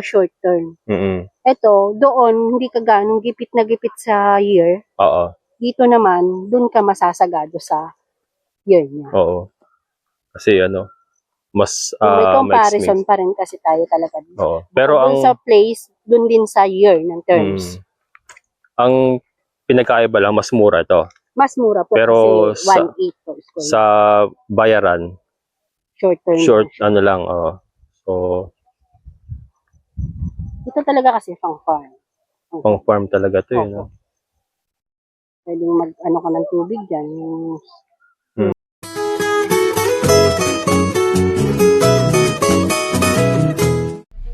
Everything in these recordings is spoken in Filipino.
short term. Mm. Ito, doon, hindi ka ganong gipit na gipit sa year. Oo. Dito naman, doon ka masasagado sa year niya. Oo. Kasi ano, mas So, may comparison pa rin kasi tayo talaga. Oo. Pero Doon ang sa place, doon din sa year ng terms. mm, ang pinagkaiba lang mas mura ito. Mas mura po Pero kasi sa- 1.8 po. Sa bayaran, short term. short ano lang, oo. So, Ito talaga kasi pang farm. pang farm talaga 'to, eh, Opo. no? Pwedeng mag, ano ka ng tubig dyan. Yung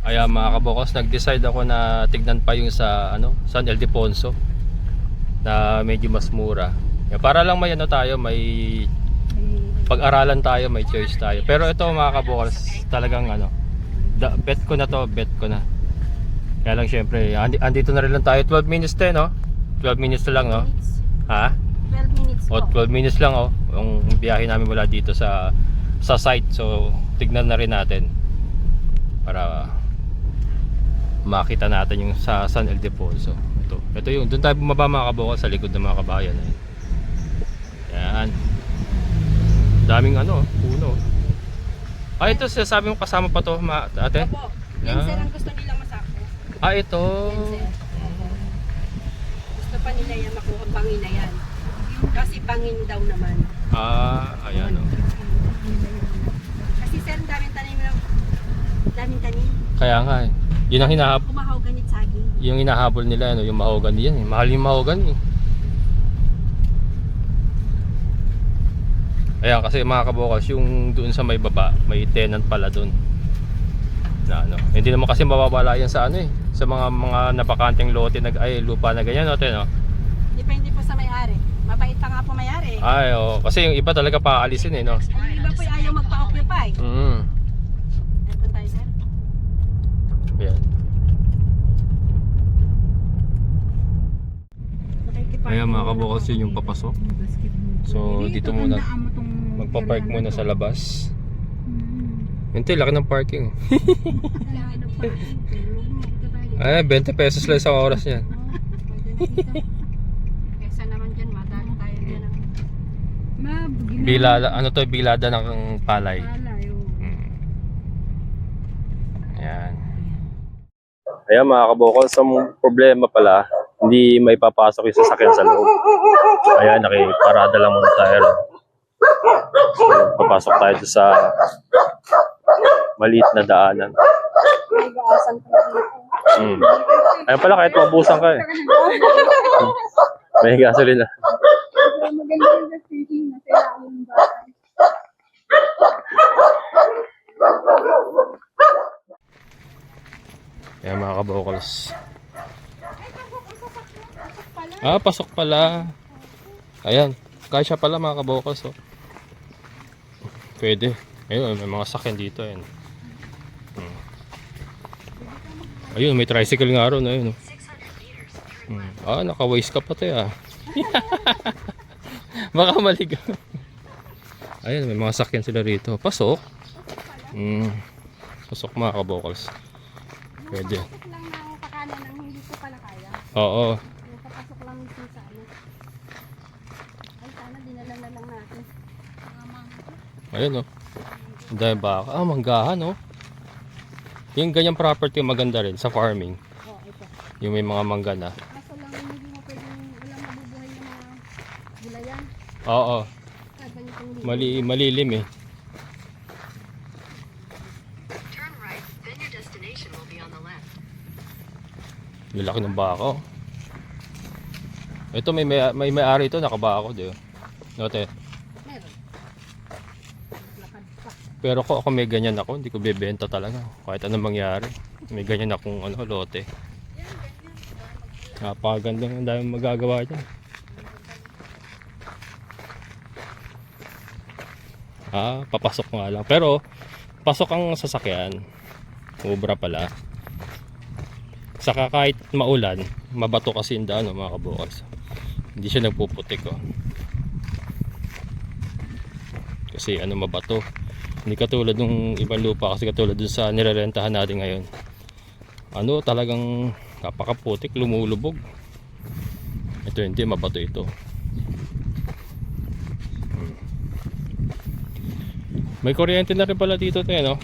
Kaya mga kabokos, nag-decide ako na tignan pa yung sa ano, San Ildefonso na medyo mas mura. Yan, para lang may ano tayo, may pag-aralan tayo, may choice tayo. Pero ito mga kabokos, talagang ano, da, bet ko na to, bet ko na. Kaya lang syempre, andi, andito na rin lang tayo, 12 minutes tayo, no? 12 minutes na lang, no? Ha? 12 minutes O, 12 minutes lang, oh. Yung biyahe namin mula dito sa sa site. So, tignan na rin natin para makita natin yung sa San Ildefonso. Ito. Ito yung doon tayo bumaba mga kabukal sa likod ng mga kabayan. Eh. Yan. Daming ano, puno. Ah, ito sabi mo kasama pa to, ma ate? Opo. Yan, sir, ang gusto nilang. Ah, ito. Gusto pa nila yan makuha bangin na yan. Kasi bangin daw naman. Ah, ayan oh. Kasi sir, ang daming tanim ng daming tanim. Kaya nga eh. Yun ang hinahabol, Kumahaw ganit saging. yung hinahabol nila, ano, yung mahogany yan eh. Mahal yung mahogany eh. Ayan, kasi mga kabukas, yung doon sa may baba, may tenant pala doon. Na ano, hindi naman kasi mawawala yan sa ano eh, sa mga mga napakanteng lote na ay lupa na ganyan, no, no? Depende po sa may-ari. Mabait pa nga po may-ari. Ay, oh, kasi yung iba talaga paalisin eh, no? Ay, yung iba po yung ayaw magpa-occupy. Mm. Ayan tayo sir. Ayan. Ayan mga kabukas yun yung papasok. So, dito muna. Magpa-park muna sa labas. Yun tayo, laki ng parking. Ay, 20 pesos lang sa oras yan. Kesa naman dyan, madali tayo dyan ang Bilada, ano to, bilada ng palay. Hmm. Ayan. Ayan mga kabukol, sa problema pala, hindi may papasok yung sasakyan sa loob. Ayan, nakiparada lang muna tayo. So, papasok tayo sa maliit na daanan. may gaasan pa dito. Hmm. Ayan pala, kahit mabusan ka eh. Hmm. May gasolina. Maganda yung feeling na kailangan ng bahay. Ayan mga kabokals. Ah, pasok pala. Ayan, kasya pala mga kabokals. Oh. Pwede. Ayun, may mga sakyan dito. Ayan. Hmm. Ayun, may tricycle nga ron. Ayun. oh. Hmm. Ah, naka-waste ka pa tayo ah. Baka maligaw. Ayun, may mga sakyan sila rito. Pasok. Hmm. Pasok mga kabokals. Pwede. Pasok lang ako pakanan ng hindi ko pala kaya. Oo. Papasok lang mismo sa ano. Ay, sana dinala na lang natin. Ayun oh. Ang dami baka. Ah, manggahan oh. Yung ganyang property maganda rin sa farming. Oh, ito. Yung may mga mangga na. Kaso lang hindi mo pwedeng walang mabubuhay ng mga gulayan. Oo. Kaya ganitong. Mali, malilim eh. Turn right, then your destination will be on the left. Lalaki ng baka oh. Ito may may, may may-ari ito nakabako di oh. Note. Meron. Lakad pa. Pero ko ako may ganyan ako, hindi ko bebenta talaga. Kahit anong mangyari. May ganyan akong ano, lote. Napakaganda ang dami magagawa dyan. Ah, papasok nga lang. Pero, pasok ang sasakyan. Ubra pala. Saka kahit maulan, mabato kasi yung daan, mga kabukas. Hindi siya nagpuputik, oh. Kasi ano mabato. Hindi katulad ng ibang lupa kasi katulad dun sa nirerentahan natin ngayon. ano talagang napakaputik, lumulubog. Ito hindi, mabato ito. Hmm. May kuryente na rin pala dito tayo, no?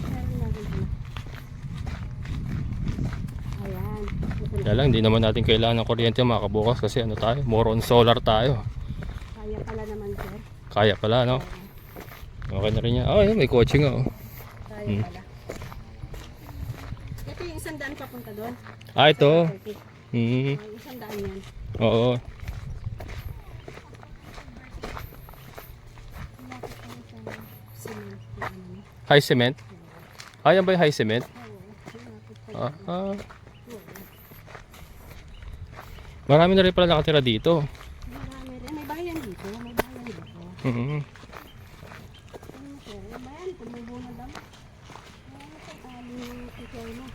Kaya lang, hindi naman natin kailangan ng kuryente mga kabukas kasi ano tayo, more on solar tayo. Kaya pala naman, sir. Kaya pala, no? Okay na rin yan. Oh, yun, may kotse nga, oh. Kaya Hmm. pala. Ito yung isang daan papunta doon. Ah, ito. Hmm. Yung isang daan yan. Oo. Cement. yung ano niya. High cement? Ah, yan ba yung high cement? Oo. Pa Ah, ah. Oo. Marami na rin pala nakatira dito. Marami rin. May bayan dito. May bayan dito. Mhm. Ano mo, sir? May bayan. Tumubo na lang. Ano ito? Aling yung teacher mo.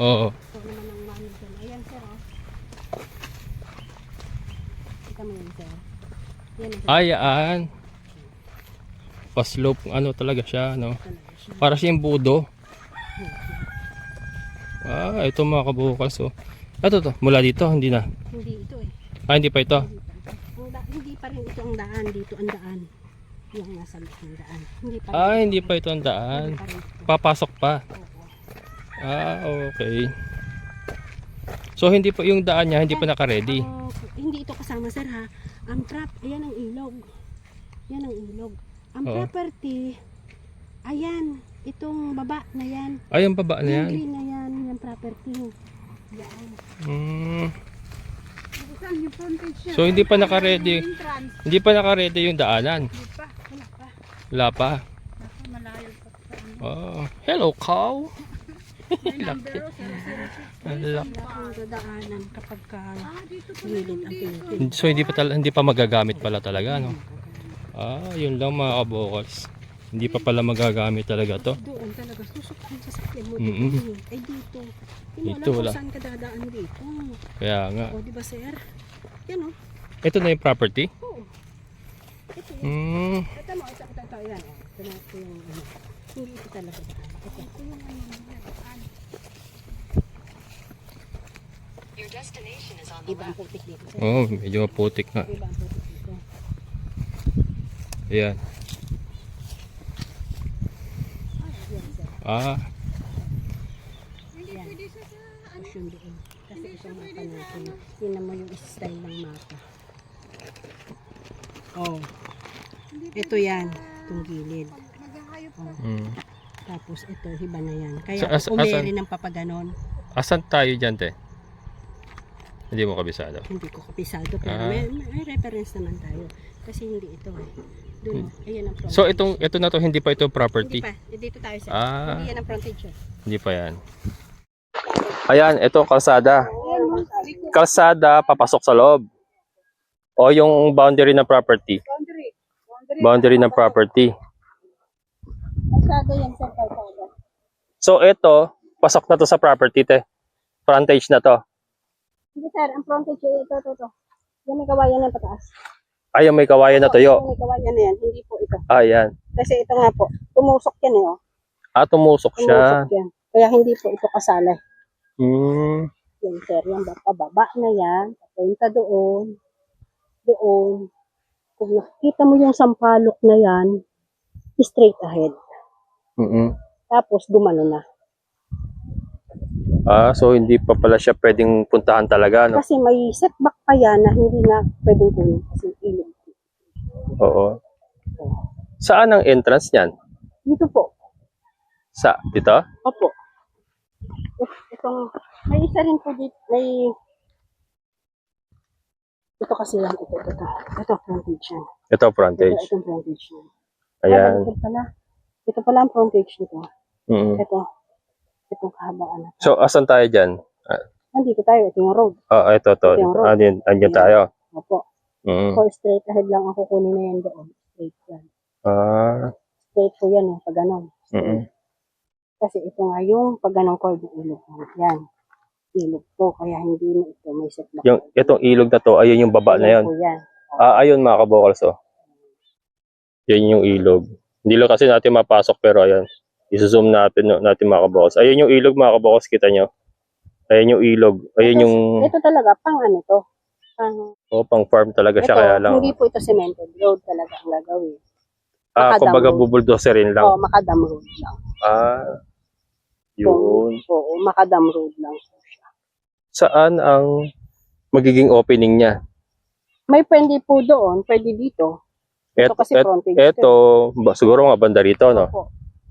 Oo. Ito naman ang manager. Ayan, sir. Oh. Kita mo yun, sir. Yan ang Ayaan. Pa-slope, ano talaga siya, no? talaga siya. Para siyang budo. Ah, ito mga kabukas, oh. Ito to, mula dito, hindi na. Hindi ito eh. Ah, hindi pa ito. Ang da- hindi pa rin ito ang daan. Dito ang daan. Yung nasa loob ng daan. Hindi pa rin. Ah, hindi pa ito ang daan. Papasok pa. Oo. Ah, okay. So, hindi pa yung daan niya, hindi pa naka-ready. Ang- hindi ito kasama sir ha. Ang trap, ayan ang ilog. Yan ang ilog. Ang Oo. property, ayan, itong baba na yan. Ay, yung baba na Yung yan. green na yan, yung property. Yan. Saan yung frontage niya? So, hindi pa naka-ready. Entrance. Hindi pa naka-ready yung daanan. Hindi pa, wala pa. Wala pa. Nasa malayo pa sa ano. Oh, hello, cow. 006. Ang laki. Dadaanan kapag ka gilid ang pinipin. So, hindi pa, tal- hindi pa magagamit pala talaga, no? Ah, yun lang mga kabokals. Hindi pa pala magagamit talaga to. Doon talaga, susok ang sasakyan mo. Mm-mm. dito. Ay dito. Hindi mo Dito, alam wala. kung saan ka dadaan dito. Kaya nga. O, di ba sir? Yan o. Ito na yung property? Oo. Ito yun. Hmm. Ito mo, ito, ito, ito, yan. Ito na, ito yung ano. Hindi ito talaga daan. Ito. Ito yung ano, daan. Your destination is on the Iba ang left. putik dito sir. Oh, medyo maputik nga. Iba ang putik dito. Ayan. Yan sir. Ah, Yan. Tapos yung doon. Kasi ito ang mapa natin. Mo yung style ng mapa. Oh. Ito yan. Itong gilid. Oh. hmm. Tapos ito, hiba na yan. Kaya So, as- umeri ng papaganon. Asan tayo dyan, te? Hindi mo kabisado. Hindi ko kapisado pero Ah. may, may reference naman tayo. Kasi hindi ito eh. Doon, ayan ang frontage. So, itong, ito na to, hindi pa ito Hindi property. pa. Dito tayo sa. Ah. Hindi yan ang frontage eh. Hindi pa yan. Ayan, ito kalsada. Kalsada, papasok sa loob. O yung boundary ng property. Boundary. Boundary. Boundary ng property. Kalsada yan sa kalsada. So, ito, pasok na to sa property, te. Frontage na to. Hindi sir, ang frontage eh, ito, ito, ito. Yan may kawayan yan pataas. Ay, yung may kawayan na tuyo. Yan may kawayan na yan, hindi po ito. Ayan. Kasi ito nga po, tumusok yan eh. Oh. Ah, tumusok siya. Tumusok yan. Kaya hindi po ito kasali. Hmm. Yan sir, yan ba? Pababa na yan. Papunta doon. Doon. Kung nakikita mo yung sampalok na yan, straight ahead. Mm Tapos gumano na. Ah, so hindi pa pala siya pwedeng puntahan talaga, no? Kasi may setback pa yan na hindi na pwedeng kunin kasi ilog. Oo. Saan ang entrance niyan? Dito po. Sa, dito? Opo. It- Itong, may isa rin po dito, may ito kasi yan, ito, ito, ito. Ito, frontage yan. Ito, Ito, frontage. itong frontage yan. Ayan. Ito pala. Ito pala ang frontage nito. Mm Ito. Itong kahabaan na. So, asan tayo dyan? Nandito tayo, ito yung road. Ah, ito, to. Ito yung road. Andyan, andyan tayo. Opo. Mm. So, straight ahead lang ako kunin na yan doon. Straight yan. Ah, Straight po yan eh, pag ganon. mm Kasi ito nga yung pag ganong cord ng ilog. Yan. Ilog po, kaya hindi na ito may setback. Yung, itong ilog na to, ayun yung baba na Ayan yun. po yan. Ah, ayun mga kabokals, oh. Yan yung ilog. Hindi lang kasi natin mapasok, pero ayan. I-zoom natin, no, natin mga kabokals. Ayun yung ilog mga kita nyo. Ayan yung ilog. Ayan Ito- yung Ito talaga, pang ano to. Pang, oh, pang farm talaga ito, siya kaya lang. hindi po ito cemented road talaga ang gagawin. ah, makadam kumbaga bubuldoserin lang. Oo, makadam road lang. Ah, yun. Oo, makadam road lang. Saan ang magiging opening niya? May pwede po doon, pwede dito. Ito Et, kasi et, frontage. eto, ba- siguro mga banda rito, no? Opo.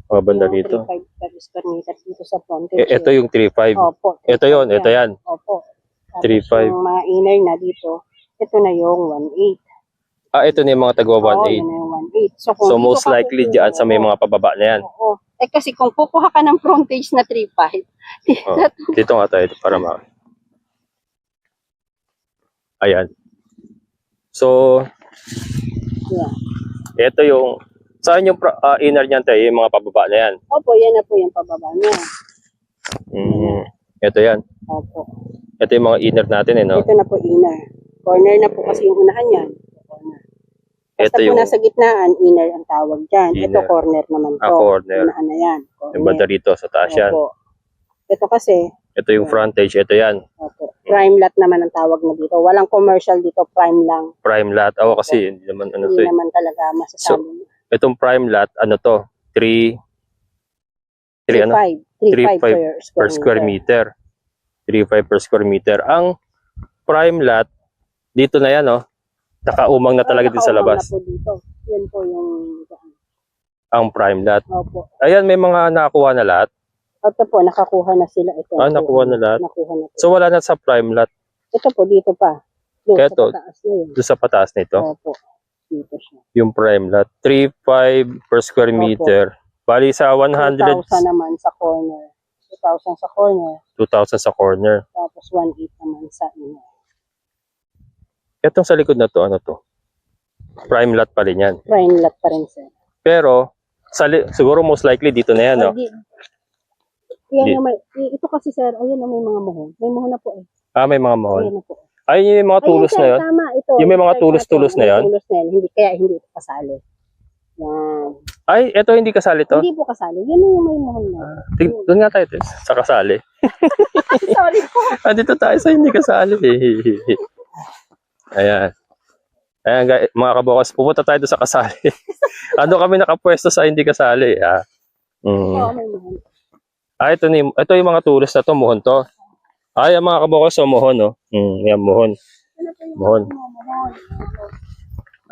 Mga banda Yung rito. 3.5 per square meter dito sa frontage. E, ito yung 3.5. Opo. Ito yon, ito yan. Opo. Tapos 3.5. Yung mga inner na dito, ito na yung 1.8. Ah, ito na yung mga taga Oo, 1.8. yun na yung 1.8. So, So most likely dyan sa may mga pababa na yan. Oo. Eh kasi kung kukuha ka ng frontage na 3.5, Oh, dito nga tayo para ma... Ayan. So, yeah. ito yung... Saan yung pra- ah, inner niyan tayo? Yung mga pababa na yan. Opo, yan na po yung pababa niya. Mm, ito yan. Opo. Ito yung mga inner natin eh, no? Ito na po inner. Corner na po kasi yung unahan yan. Corner. Basta Ito po yung, nasa gitnaan, inner ang tawag dyan. Ito Inner. corner naman to. Ah, corner. Unahan na yan. Corner. yung banda rito sa taas yan. Opo. Ito kasi, Ito yung frontage. Ito yan. opo, prime lot naman ang tawag na dito. Walang commercial dito, prime lang. Prime lot. Oo, kasi hindi naman ano to Hindi eh. naman talaga masasabi. Itong prime lot, ano to? 3 3 ano? 3.5 3.5 per per square meter. 3.5 per square meter. Ang prime lot, dito na yan, oh. Nakaumang na talaga din sa labas. Na po dito. Yan po yung Ang prime lot. Opo. Ayan, may mga nakakuha na lahat. Ito po, nakakuha na sila. Ito, Ah, nakuha na lahat. Nakuha na po. So, wala na sa prime lot. ito po, dito pa. Doon Kaya sa to, pataas na yun. Doon sa pataas nito. Opo. Dito siya. Yung prime lot. 3.5 per square Opo. meter. Bali sa 100, 2,000 naman sa corner. 2,000 sa corner. 2,000 sa corner. Tapos 1,800 naman sa inyo. Itong sa likod na to, ano to? Prime lot pa rin yan. Prime lot pa rin sir. Pero, sa li- siguro most likely dito na yan, no? Ay, di- Yan Di- na may, ito kasi sir, ayun na may mga muhon. May muhon na po eh. Ah, may mga mahal. Ayan na po. Ayun yung mga tulos Ayun, na sir, yun. Tama, ito. Yung may mga Sir, tulos-tulos na may yan? Tulos na yan. Hindi, kaya hindi ito kasali. Yan. Ay, eto hindi kasali to. Hindi po kasali. Yan yung may muhon na. Tig- Doon nga tayo, Tess. Sa kasali. Sorry po. Ah, dito tayo sa hindi kasali. Ayan. Ayan, guys, mga kabukas, pupunta tayo doon sa kasali. ano kami nakapwesto sa hindi kasali. Ah. Mm. Oo, may muhon. Ah, ito, ni, ito yung mga tulos na to, muhon to. Ay, ang mga kabukas, so muhon, no? Mm, yan, muhon. Muhon.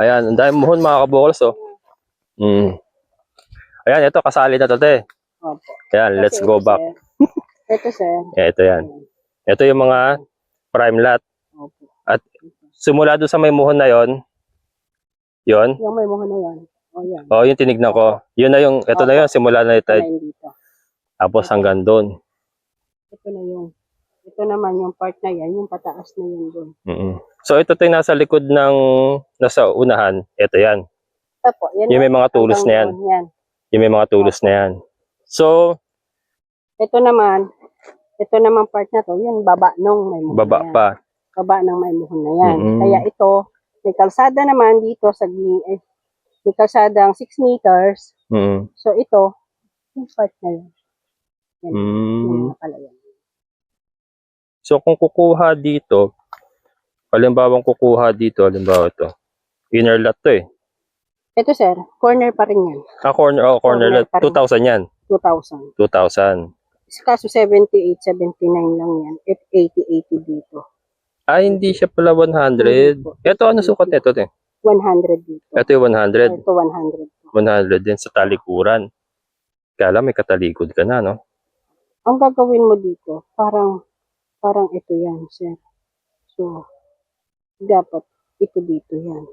Ayan, ang dami muhon, mga kabukas, oh. Mm. Ayan, ito, kasali na to, te. Opo. Ayan, let's go back. Ito sir. Yeah, ito yan. Ito yung mga prime lot. Opo. Simula doon sa may muhon na yon, yon. Yung may muhon na yan. O yan. Oh, yung tinignan ko. Yun na yung, ito na yun, simula na ito. Ito. Tapos hanggang doon. Ito na yung. Ito naman yung part na yan. Yung pataas na yun doon. mm So ito tayo nasa likod ng, nasa unahan. Ito yan. Ito po. Yan Yung may mga tulos na yan. yan. Yung may mga tulos na yan. So, Ito naman. Ito naman part na to. Yan baba nung may muhon baba na yan. pa. Baba ng may muhon na yan. Mm-mm. Kaya ito. May kalsada naman dito sa eh, may kalsadang 6 meters. Mm. So ito, yung part na yun. Mm. So kung kukuha dito, halimbawa kukuha dito, halimbawa ito. Inner lot to eh. Ito sir, corner pa rin yan. Ah, corner, oh, corner Corner lot. pa rin. 2,000 yan. 2,000. 2,000. Kaso 78, 79 lang yan. At 80, 80 dito. Ah, hindi siya pala 100. Ito, ano sukat nito? te? 100 dito. Ito yung 100. Ito 100. 100 din sa talikuran. Kaya lang may katalikod ka na, no? Ang gagawin mo dito, parang, parang ito yan, sir. So, dapat ito dito yan.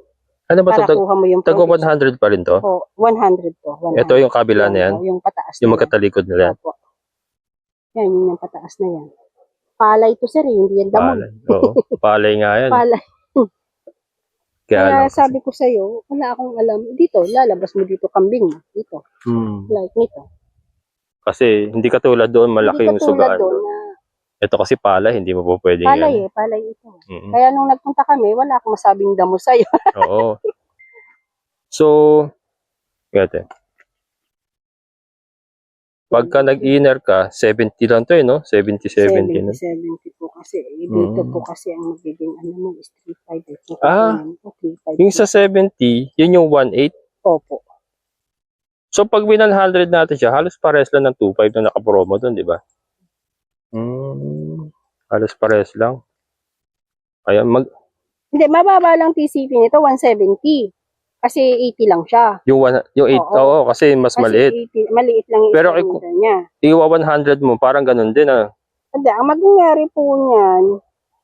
Ano ba ito? kuha mo yung Tago frontage. 100 pa rin to? Oh, 100 to. 100. Ito yung kabila na yan? Yung pataas Yung na yan. magkatalikod nila? Opo. Yan, yun yung pataas na yan. Palay to, sir. eh, Hindi yan damon. Palay. Oo, palay nga yan. Palay. Kaya, Kaya lang. sabi ko sa'yo, wala akong alam. Dito, lalabas mo dito kambing. Dito, Hmm. like nito. Kasi hindi katulad doon, malaki yung sugaan. doon na Ito kasi palay, hindi mo po pwedeng palay yan. eh, palay ito. Mm-mm. Kaya nung nagpunta kami, wala akong masabing damo sa'yo. Oo. So, gete. Pagka nag-inner ka, 70 lang to eh, no? 70, 70 na. 70 po kasi. Eh, dito Mm. po kasi ang magiging ano mo is 3.5. Eh. Ah, kukunin mo, 3.5 Yung sa 70, yun yung 1.8. Opo. So pag 100 natin siya, halos pares lang ng 2.5 na nakapromo doon, di ba? Hmm, halos pares lang. Ayan, mag, Hindi, mababa lang TCP nito, 170. Kasi 80 lang siya. yung, one, yung 8, oo, Oo. kasi mas Kasi maliit. 80, maliit lang yung Pero kung- niya. Iwa 100 mo, parang ganun din ah. Hindi, ang mangyayari po niyan,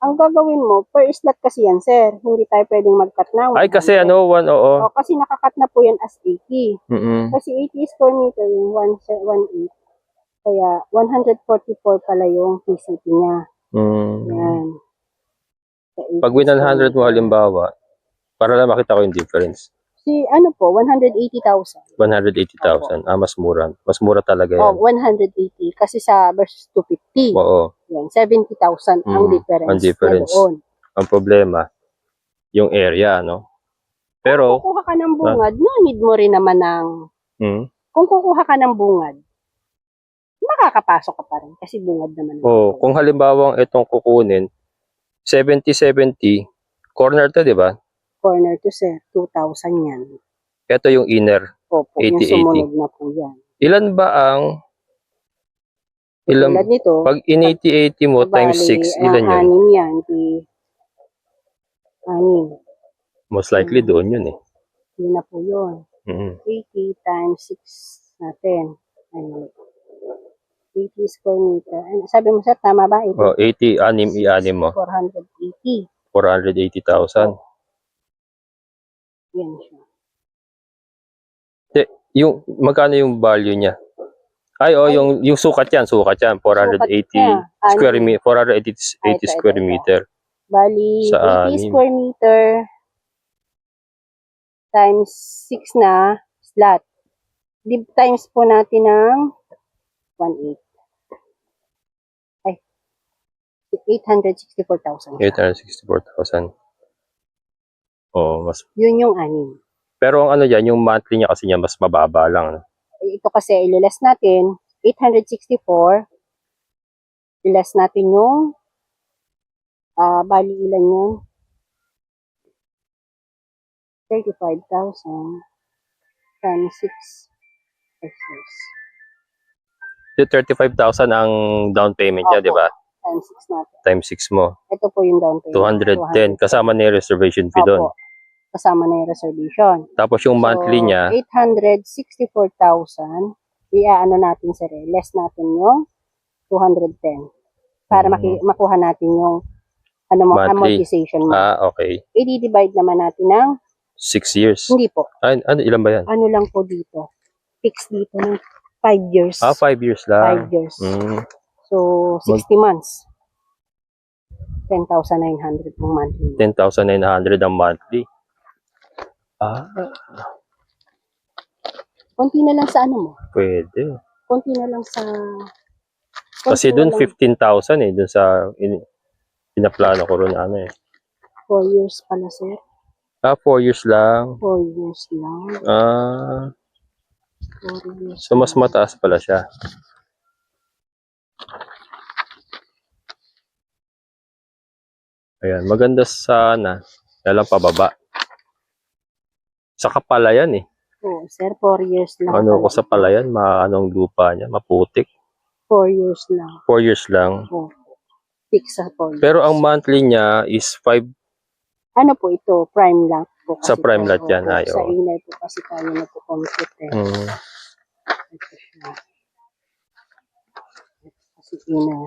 ang gagawin mo, per slot kasi yan, sir. Hindi tayo pwedeng mag-cut na. Ay, kasi 100. ano, 1, oo. O, kasi nakakat na po yan as 80. Mm-mm. Kasi 80 square meter yung 1.8. Kaya 144 pala yung PCP niya. Mm. Yan. Sa 80 Pag 100 mo halimbawa, para lang makita ko yung difference. Si ano po, 180,000. 180,000. Ah, mas mura. Mas mura talaga Oh, yan. 180. Kasi sa versus 250. Oo. Yan, 70,000 ang Mm, difference. ang difference. Na doon. Ang problema, yung area, no? Pero, Kung kukuha ka ng bungad, no need mo rin naman ng... hmm, Kung kukuha ka ng bungad, makakapasok ka pa rin kasi bungad naman. ang oh, kukuha. kung halimbawa itong kukunin, 70-70, corner to, di ba? Corner to sir, 2,000 yan. Ito yung inner. Opo, yung 80-80. sumunod na po yan. Ilan ba ang, ilan, Tulad nito, pag in 80-80 mo times 6, ilan yun? Anim yan. Di, anim. Most likely doon yun eh. Yun na po yun. Mm. 80 times 6 natin. Ayun. 80 square meter. Ano, sabi mo sir, tama ba? 80, Oh, 80, anim, i-anim mo. 480. 480,000. Yan siya. Yung, magkano yung value niya? Ay, oh, yung, yung sukat yan, sukat yan, 480 niya, square anim. meter, 480 Ay, 80 ito, square ito, ito. meter. Bali, Sa 80 anim. square meter times 6 na slot. Di, times po natin ng 1.8. Ay, 864,000. 864,000. Oh, mas Yun yung anim. pero ang ano yan, yung monthly niya kasi niya mas mababa lang. ano. ito kasi ililes natin, 864, iles natin yung, ah bali ilan yun? 35,000 times 6 pesos. Yung 35,000 ang down payment niya, di ba? Times 6 natin. Times 6 mo. Ito po yung down payment. 210 kasama na yung reservation fee doon. Opo. Kasama na yung reservation. Tapos yung monthly So, niya, 864,000, iaano natin sir, less natin yung 210. Para Mm. maki- makuha natin yung ano mo, Monthly. amortization mo. ah, okay. I-divide naman natin ng, 6 years. hindi po, Ay, ano, ilan ba yan? ano lang po dito. Fix dito ng 5 years. Ah, 5 years 5 lang. years. Mm. So, 60 months. 10,900 ang monthly. 10,900 ang monthly. Ah, Konti na lang sa ano mo. pwede. Konti na lang sa... Kasi doon na lang. 15,000 eh, doon sa in, pinaplano ko ron ano eh. 4 years pala sir. Ah, 4 years lang. 4 years lang. Ah, 4 years so mas mataas pala siya. Ayan, maganda sana. Kaya lang pababa. Sa kapalayan eh. Oo, sir, 4 years lang. Ano ko sa palayan, maanong lupa niya, maputik. 4 years lang. 4 years lang. Oo. Fix sa 4 years. Pero ang monthly niya is 5 Ano po ito? Prime lot po. Sa kasi prime tayo. lot yan, ay, Sa oo. inay po kasi tayo nagpo-compute eh. mm, Ito siya. Kasi inay.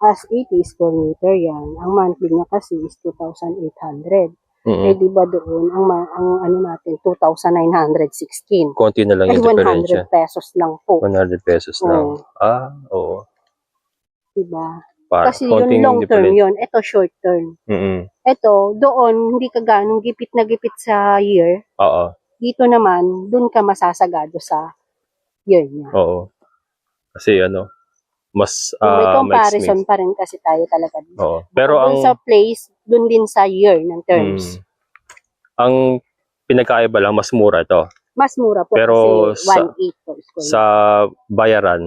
As 80 square meter yan, ang monthly niya kasi is 2,800. Mm, Eh di ba doon, ang, ma- ang ano natin, 2,916. konti na lang Ay, yung diferensya. 100 pesos lang po. 100 pesos lang. Oo. Ah, oo. Diba? Para, Kasi yun konting long term difference. yun. Ito short term. Mm-mm. Ito, doon, hindi ka ganong gipit na gipit sa year. Oo, Dito naman, doon ka masasagado sa year niya. oo. Kasi ano, mas So, may comparison pa rin kasi tayo talaga. Oo. Pero Doon ang sa place, doon din sa year ng terms. mm, ang pinagkaiba lang mas mura ito. Mas mura po Pero kasi sa- 1.8 po square. Sa bayaran,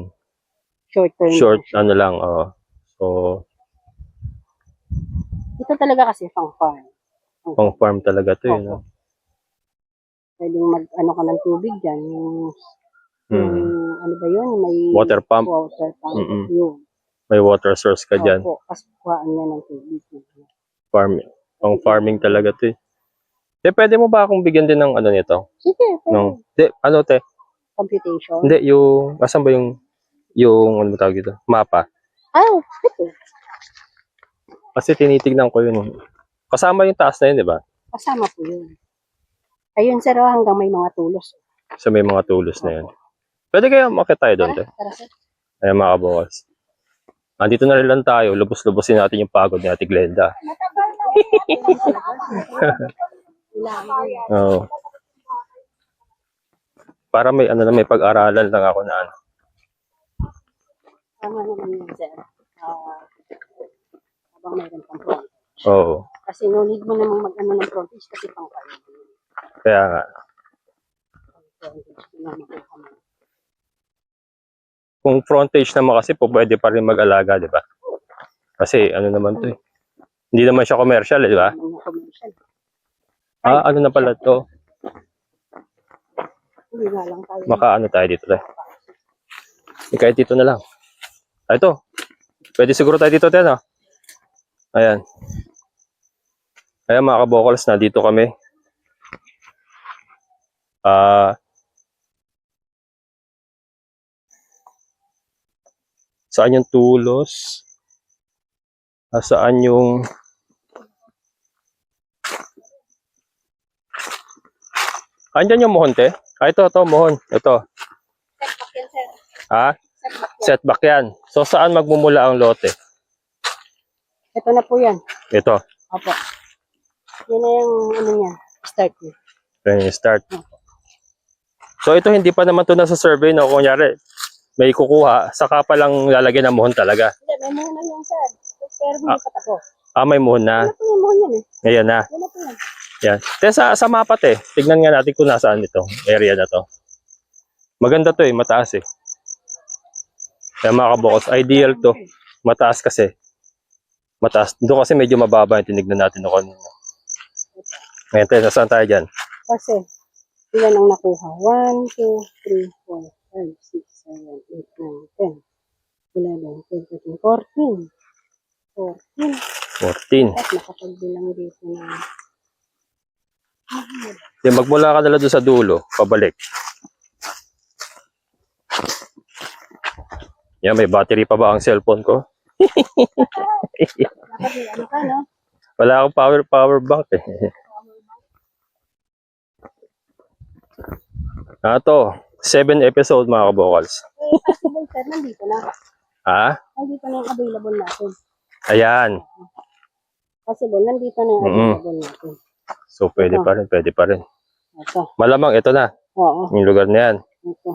short term. short ano lang, oh. So, Ito talaga kasi pang farm. pang farm talaga to, eh, Opo. no? Pwedeng mag ano ka ng tubig diyan, yung, yung Mm. Ano ba 'yun, may Water pump. Water pump. Mm-mm. Yun. May water source ka dyan. Opo, kasi kuhaan niya ng tubig. Farm, pang farming talaga to, eh. Te, pwede mo ba akong bigyan din ng ano nito? Sige, pwede. No. Te, ano te? Computation. Hindi, yung, asan ba yung, yung, ano tawag dito? Mapa. Ah, ito. Kasi tinitignan ko yun. eh. Kasama yung taas na yun, di ba? Kasama po yun. Ayun, sir, oh, hanggang may mga tulos. Sa may mga tulos na yun. Pwede kaya makita tayo doon? Tara, tara, sir. Ayan mga kabukas. Andito na rin lang tayo. Lubos-lubosin natin yung pagod ni Ate Glenda. Oo. Para may ano na may pag-aralan lang ako na ano. Tama naman yun, sir. Ah, habang mayroon pang front. Oo. Kasi no need mo namang mag-ano ng frontage kasi pang kayo. Kaya nga. Frontage mo na makuha mo. Kung frontage naman kasi po pwede pa rin mag-alaga, di ba? Kasi ano naman to eh. Hindi naman siya commercial, eh, di ba? Ah, ano na pala to? Hindi nga tayo. Maka ano tayo dito tayo. Eh, kahit dito na lang. Ah, ito. Pwede siguro tayo dito tayo, no? Ayan. Ayan mga kabokals, na dito kami. Ah... saan yung tulos? Ah, saan yung... Andyan yung mohon, te? Ah, ito, ito, mohon. Ito. Setback yan, sir. Ha? Setback yan. So, saan magmumula ang lote? Ito na po yan. Ito. Opo. Yan na yung ano niya. Start niya. Yan yung start. So, ito hindi pa naman to nasa survey na kunyari may kukuha, saka pa lang lalagyan ng muhon talaga. Hindi, may muna yan, sir. Pero hindi pa tapos. Ah, may muhon na. Ano po yung mohon yan eh? Ngayon na. Yan na po yan. Yan. Te, sa, sa mapa te, tignan nga natin kung nasaan ito, area na to. Maganda to eh, mataas eh. Kaya mga kabukos, ideal to. Mataas kasi. Mataas. Doon kasi medyo mababa yung tinignan natin noon. Ngayon te, nasaan tayo dyan? Kasi, ilan ang nakuha? 1, 2, 3, 4, 5, 6, 7, 8, 9, 10, 11, 12, 13, 14. 14. 14. At nakapagbilang dito na. Then magmula ka nila doon sa dulo, pabalik. Yan, may battery pa ba ang cellphone ko? Wala akong power power bank eh. Ato. 7 episode mga kabokals. Possible sir, nandito na. Ha? Nandito na yung available natin. Ayan. Possible, nandito na yung Mm-mm. available natin. So pwede Ito. pa rin, pwede pa rin. Ito. Malamang ito na, Oo, yung lugar na yan. ito.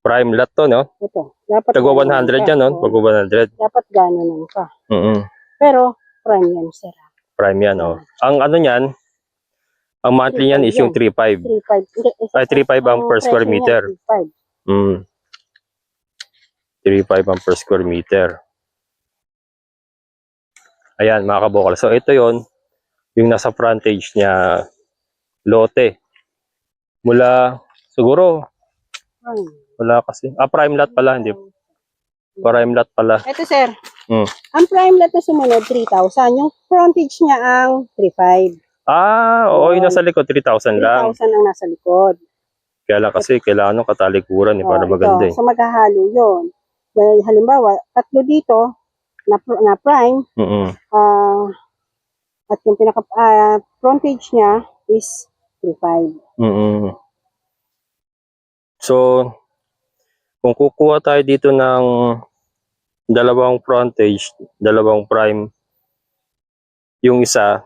Prime lot to, no? Ito. Dapat Tagwa 100 yan, no? Oo, 100. Dapat gano'n pa. Mm-mm. Pero, prime yan sir. Prime yan, oh. Ang ano niyan, ang monthly niyan is yung 3.5. 3.5. Hindi, isa- Ay, 3.5 ang per square presyo niya, meter. 3.5. Mm. 3.5 ang per square meter. Ayan, mga kabokal. So, ito yon yung nasa frontage niya, lote. Mula, siguro, wala kasi. Ah, prime lot pala, hindi. Prime lot pala. Ito, sir. Mm. Ang prime lot na sumunod, 3,000. Yung frontage niya ang 3,500. Ah, oo, yung nasa likod, 3,000 lang. 3,000 ang nasa likod. Kaya lang kasi, kailangan ng katalikuran eh, para maganda eh. So, maghahalo yun. Dahil halimbawa, tatlo dito na, pr- na prime, Mm ah, at yung pinaka ah, frontage niya is 3,500. mm So, kung kukuha tayo dito ng dalawang frontage, dalawang prime, yung isa,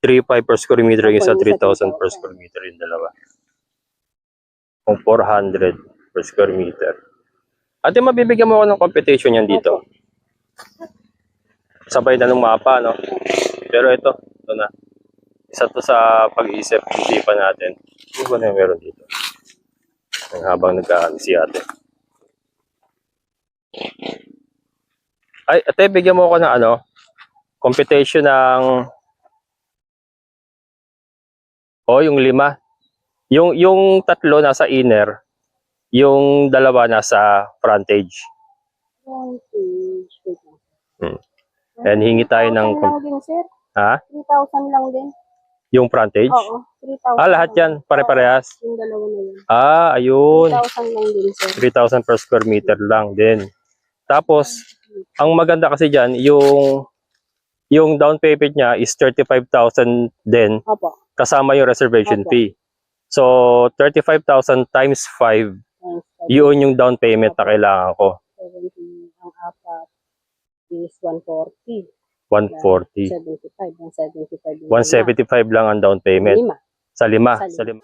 3.5 per square meter, yung isa 3,000 per square meter, yung dalawa. Kung 400 per square meter. Ate, mabibigyan mo ako ng computation yan dito. Sabay na ng mapa, no? Pero ito, ito na. Isa to sa pag-iisip, isipan natin. Ano ba na yung meron dito? Ang habang nag si ate. Ay, ate, bigyan mo ako ng ano, computation ng Oh, yung lima. Yung yung tatlo nasa inner, yung dalawa nasa frontage. Frontage. Hmm. And hingi tayo ng 3,000 lang din, sir. ha? 3,000 lang din. Yung frontage? Oo, 3,000. Ah, lahat yan, pare-parehas. Yung dalawa na yun. Ah, ayun. 3,000 lang din, sir. 3,000 per square meter lang din. Tapos, ang maganda kasi dyan, yung yung down payment niya is 35,000 din Opo. Kasama yung reservation Opo. fee. So, 35,000 times 5, Thanks, sir. yun yung down payment na kailangan ko. 70 ang apat is 140. 140. 75. 175. yung 175 lang ang down lima. payment Lima. sa lima. Sa Sa lima.